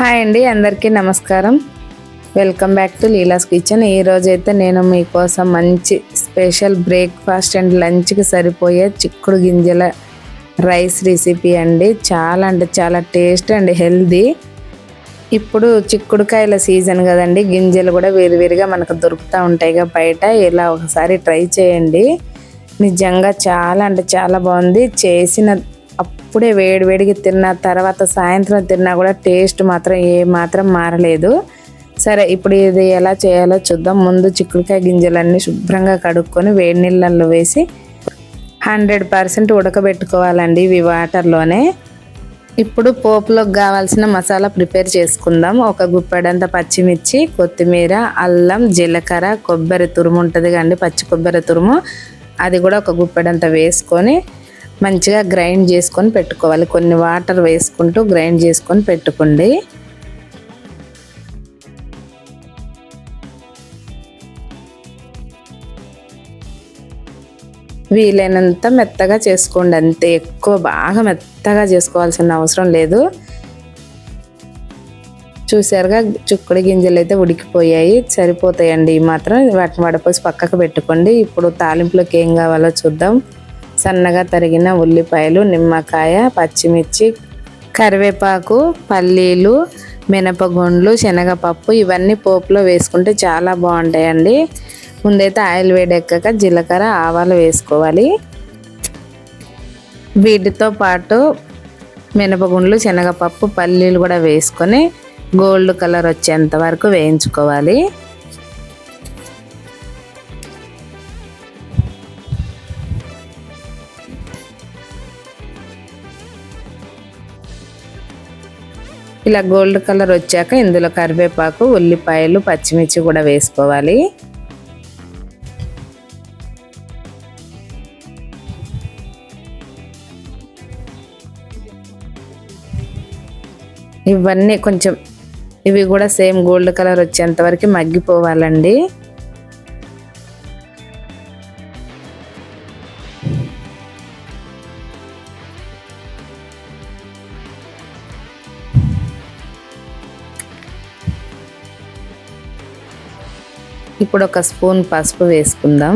Hi అండి అందరికీ నమస్కారం. Welcome back to Leela's kitchen. ఈ అయితే నేను మీకోసం మంచి స్పెషల్ బ్రేక్ఫాస్ట్ అండ్ లంచ్కి సరిపోయే చిక్కుడు గింజల రైస్ రెసిపీ అండి. చాలా అంటే చాలా టేస్ట్ అండ్ హెల్దీ ఇప్పుడు చిక్కుడుకాయల సీజన్ కదండి గింజలు కూడా వేరువేరుగా మనకు దొరుకుతూ ఉంటాయిగా బయట. ఇలా ఒకసారి ట్రై చేయండి. నిజంగా చాలా అంటే చాలా బాగుంది. చేసిన అప్పుడే వేడివేడికి తిన్న తర్వాత సాయంత్రం తిన్నా కూడా టేస్ట్ మాత్రం ఏ మాత్రం మారలేదు. సరే ఇప్పుడు ఇది ఎలా చేయాలో చూద్దాం. ముందు చిక్కుడుకాయ గింజలన్నీ శుభ్రంగా కడుక్కొని వేడి నీళ్ళల్లో వేసి హండ్రెడ్ పర్సెంట్ ఉడకబెట్టుకోవాలండి ఇవి వాటర్లోనే. ఇప్పుడు పోపులోకి కావాల్సిన మసాలా ప్రిపేర్ చేసుకుందాం. ఒక గుప్పెడంత పచ్చిమిర్చి కొత్తిమీర అల్లం జీలకర్ర కొబ్బరి తురుము ఉంటుంది కండి పచ్చి కొబ్బరి తురుము. అది కూడా ఒక గుప్పెడంత వేసుకొని మంచిగా గ్రైండ్ చేసుకొని పెట్టుకోవాలి. కొన్ని వాటర్ వేసుకుంటూ గ్రైండ్ చేసుకొని పెట్టుకోండి. వీలైనంత మెత్తగా చేసుకోండి అంతే. ఎక్కువ బాగా మెత్తగా చేసుకోవాల్సిన అవసరం లేదు. చూసారుగా చుక్కుడు గింజలు అయితే ఉడికిపోయాయి. సరిపోతాయండి. ఈ మాత్రం వాటిని వడపోసి పక్కకు పెట్టుకోండి. ఇప్పుడు తాలింపులోకి ఏం కావాలో చూద్దాం. సన్నగా తరిగిన ఉల్లిపాయలు నిమ్మకాయ పచ్చిమిర్చి కరివేపాకు పల్లీలు మినపగుండ్లు శనగపప్పు ఇవన్నీ పోపులో వేసుకుంటే చాలా బాగుంటాయండి. ముందైతే ఆయిల్ వేడెక్కాక జీలకర్ర ఆవాలు వేసుకోవాలి. వీటితో పాటు మినపగుండ్లు శనగపప్పు పల్లీలు కూడా వేసుకొని గోల్డ్ కలర్ వచ్చేంత వరకు వేయించుకోవాలి. ఇలా గోల్డ్ కలర్ వచ్చాక ఇందులో కరివేపాకు ఉల్లిపాయలు పచ్చిమిర్చి కూడా వేసుకోవాలి. ఇవన్నీ కొంచెం ఇవి కూడా సేమ్ గోల్డ్ కలర్ వచ్చేంత వరకు మగ్గిపోవాలండి. ఇప్పుడు ఒక స్పూన్ పసుపు వేసుకుందాం.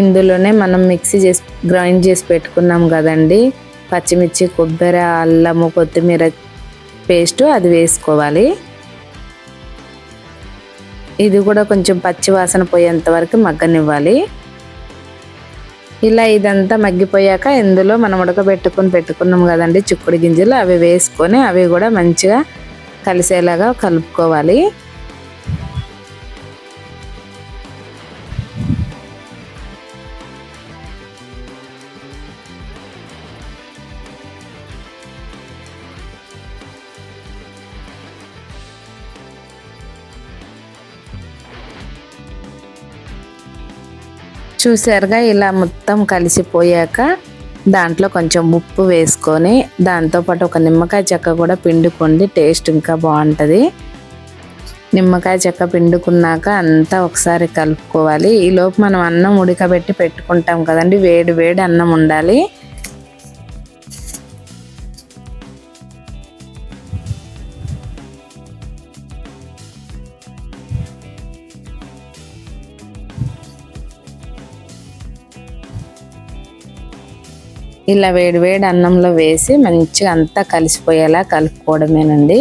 ఇందులోనే మనం మిక్సీ చేసి గ్రైండ్ చేసి పెట్టుకున్నాం కదండి. పచ్చిమిర్చి కొబ్బరి అల్లము కొత్తిమీర పేస్ట్ అది వేసుకోవాలి. ఇది కూడా కొంచెం పచ్చి వాసన పోయేంత వరకు మగ్గనివ్వాలి. ఇలా ఇదంతా మగ్గిపోయాక ఇందులో మనం ఉడకబెట్టుకొని పెట్టుకున్నాం కదండి చిక్కుడు గింజలు అవి వేసుకొని అవి కూడా మంచిగా కలిసేలాగా కలుపుకోవాలి. చూసారుగా ఇలా మొత్తం కలిసిపోయాక దాంట్లో కొంచెం ఉప్పు వేసుకొని దాంతోపాటు ఒక నిమ్మకాయ చెక్క కూడా పిండుకోండి టేస్ట్ ఇంకా బాగుంటుంది. నిమ్మకాయ చెక్క పిండుకున్నాక అంతా ఒకసారి కలుపుకోవాలి. ఈలోపు మనం అన్నం ఉడకబెట్టి పెట్టుకుంటాం కదండి వేడి వేడి అన్నం ఉండాలి. ఇలా వేడి వేడి అన్నంలో వేసి మంచిగా అంతా కలిసిపోయేలా కలుపుకోవడమేనండి.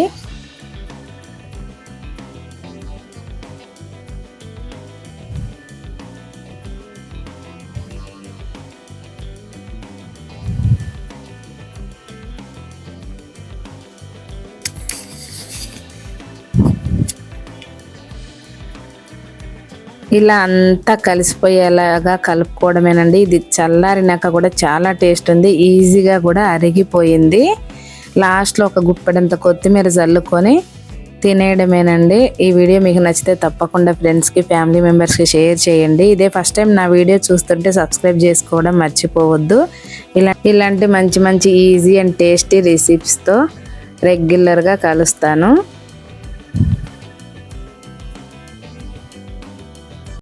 ఇలా అంతా కలిసిపోయేలాగా కలుపుకోవడమేనండి. ఇది చల్లారినాక కూడా చాలా టేస్ట్ ఉంది. ఈజీగా కూడా అరిగిపోయింది. లాస్ట్లో ఒక గుప్పెడంత కొత్తిమీర చల్లుకొని తినేయడమేనండి. ఈ వీడియో మీకు నచ్చితే తప్పకుండా ఫ్రెండ్స్కి ఫ్యామిలీ మెంబర్స్కి షేర్ చేయండి. ఇదే ఫస్ట్ టైం నా వీడియో చూస్తుంటే సబ్స్క్రైబ్ చేసుకోవడం మర్చిపోవద్దు. ఇలా ఇలాంటి మంచి మంచి ఈజీ అండ్ టేస్టీ రెసిపీస్తో రెగ్యులర్గా కలుస్తాను.